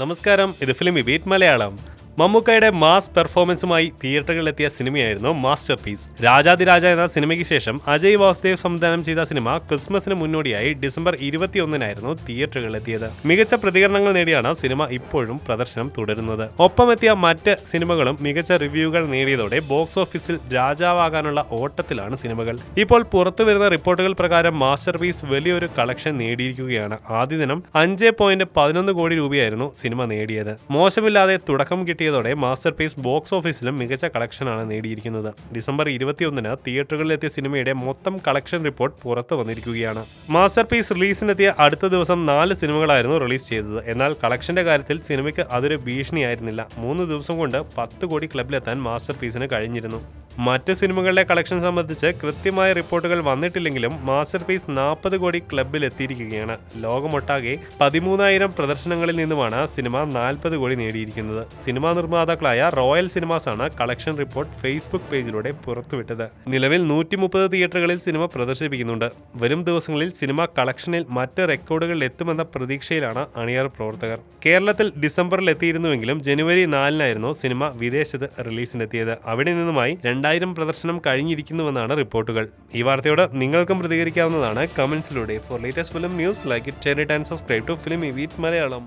നമസ്കാരം ഇത് film beat Malayalam. മമ്മൂക്കയുടെ മാസ് പെർഫോമൻസുമായി തിയേറ്ററുകളിലെത്തിയ സിനിമയായിരുന്നു മാസ്റ്റർ പീസ് രാജാതിരാജ എന്ന സിനിമയ്ക്ക് ശേഷം അജയ് വാസുദേവ് സംവിധാനം ചെയ്ത സിനിമ ക്രിസ്മസിന് മുന്നോടിയായി ഡിസംബർ ഇരുപത്തിയൊന്നിനായിരുന്നു തിയേറ്ററുകളിലെത്തിയത്. മികച്ച പ്രതികരണങ്ങൾ നേടിയാണ് സിനിമ ഇപ്പോഴും പ്രദർശനം തുടരുന്നത്. ഒപ്പമെത്തിയ മറ്റ് സിനിമകളും മികച്ച റിവ്യൂകൾ നേടിയതോടെ ബോക്സ് ഓഫീസിൽ രാജാവാകാനുള്ള ഓട്ടത്തിലാണ് സിനിമകൾ. ഇപ്പോൾ പുറത്തു വരുന്ന റിപ്പോർട്ടുകൾ പ്രകാരം മാസ്റ്റർ പീസ് വലിയൊരു കളക്ഷൻ നേടിയിരിക്കുകയാണ്. ആദ്യ ദിനം അഞ്ച് പോയിന്റ് പതിനൊന്ന് കോടി രൂപയായിരുന്നു സിനിമ നേടിയത്. മോശമില്ലാതെ തുടക്കം കിട്ടിയതോടെ മാസ്റ്റർ പീസ് ബോക്സ് ഓഫീസിലും മികച്ച കളക്ഷനാണ് നേടിയിരിക്കുന്നത്. ഡിസംബർ ഇരുപത്തിയൊന്നിന് തിയേറ്ററുകളിലെത്തിയ സിനിമയുടെ മൊത്തം കളക്ഷൻ റിപ്പോർട്ട് പുറത്തു വന്നിരിക്കുകയാണ്. മാസ്റ്റർ പീസ് റിലീസിനെത്തിയ അടുത്ത ദിവസം നാല് സിനിമകളായിരുന്നു റിലീസ് ചെയ്തത്. എന്നാൽ കളക്ഷന്റെ കാര്യത്തിൽ സിനിമയ്ക്ക് അതൊരു ഭീഷണിയായിരുന്നില്ല. മൂന്ന് ദിവസം കൊണ്ട് പത്ത് കോടി ക്ലബിലെത്താൻ മാസ്റ്റർ പീസിന് കഴിഞ്ഞിരുന്നു. മറ്റ് സിനിമകളുടെ കളക്ഷൻ സംബന്ധിച്ച് കൃത്യമായ റിപ്പോർട്ടുകൾ വന്നിട്ടില്ലെങ്കിലും മാസ്റ്റർ പീസ് നാൽപ്പത് കോടി ക്ലബിൽ എത്തിയിരിക്കുകയാണ്. ലോകമൊട്ടാകെ പതിമൂന്നായിരം പ്രദർശനങ്ങളിൽ നിന്നുമാണ് സിനിമ നാൽപ്പത് കോടി നേടിയിരിക്കുന്നത്. സിനിമാ നിർമ്മാതാക്കളായ റോയൽ സിനിമാസ് ആണ് കളക്ഷൻ റിപ്പോർട്ട് ഫേസ്ബുക്ക് പേജിലൂടെ പുറത്തുവിട്ടത്. നിലവിൽ നൂറ്റി മുപ്പത് തിയേറ്ററുകളിൽ സിനിമ പ്രദർശിപ്പിക്കുന്നുണ്ട്. വരും ദിവസങ്ങളിൽ സിനിമ കളക്ഷനിൽ മറ്റ് റെക്കോർഡുകളിൽ എത്തുമെന്ന പ്രതീക്ഷയിലാണ് അണിയർ പ്രവർത്തകർ. കേരളത്തിൽ ഡിസംബറിൽ എത്തിയിരുന്നുവെങ്കിലും ജനുവരി നാലിനായിരുന്നു സിനിമ വിദേശത്ത് റിലീസിനെത്തിയത്. അവിടെ നിന്നുമായി രണ്ടായിരം പ്രദർശനം കഴിഞ്ഞിരിക്കുന്നുവെന്നാണ് റിപ്പോർട്ടുകൾ. ഈ വാർത്തയോട് നിങ്ങൾക്കും പ്രതികരിക്കാവുന്നതാണ്. കമൻസിലൂടെ for latest film news like it share it and subscribe to Film Beat Malayalam